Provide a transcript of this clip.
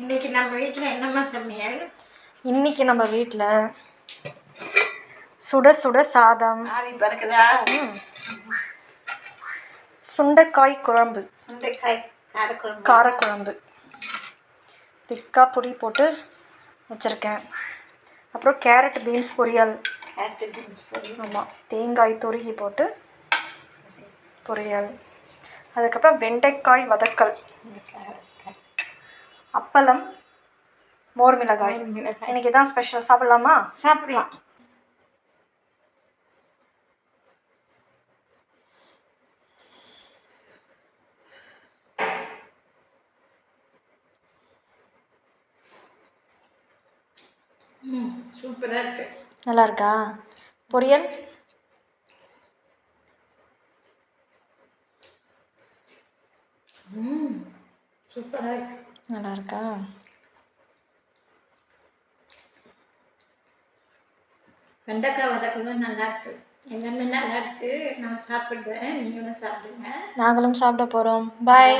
இன்னைக்கு நம்ம வீட்டில் என்னம்மா சமையல்? இன்னைக்கு நம்ம வீட்டில் சுட சுட சாதம். ஆவி பறக்குதா? சுண்டைக்காய் குழம்பு. சுண்டைக்காய் காரக்குழம்பு. காரக்குழம்பு. திக்கா பொடி போட்டு வச்சுருக்கேன். அப்புறம் கேரட் பீன்ஸ் பொரியல். கேரட்டு பீன்ஸ் பொரி ஆமாம் தேங்காய் துருகி போட்டு பொரியல். அதுக்கப்புறம் வெண்டைக்காய் வதக்கல். அப்பளம் மோர் மிளகாய். மிளகாய். இன்னைக்கு தான் ஸ்பெஷல் சாப்பிடலாமா? சாப்பிடலாம். சூப்பராக இருக்கு. நல்லா இருக்கா பொரியல்? ம். சூப்பராக இருக்கு. நல்லா இருக்கா வெண்டைக்காய் வதக்கலும் நல்லா இருக்கு எல்லாமே நல்லா இருக்கு நான் சாப்பிடுறேன் நீங்களும் சாப்பிடுங்க. நாங்களும் சாப்பிட போகிறோம் பாய்.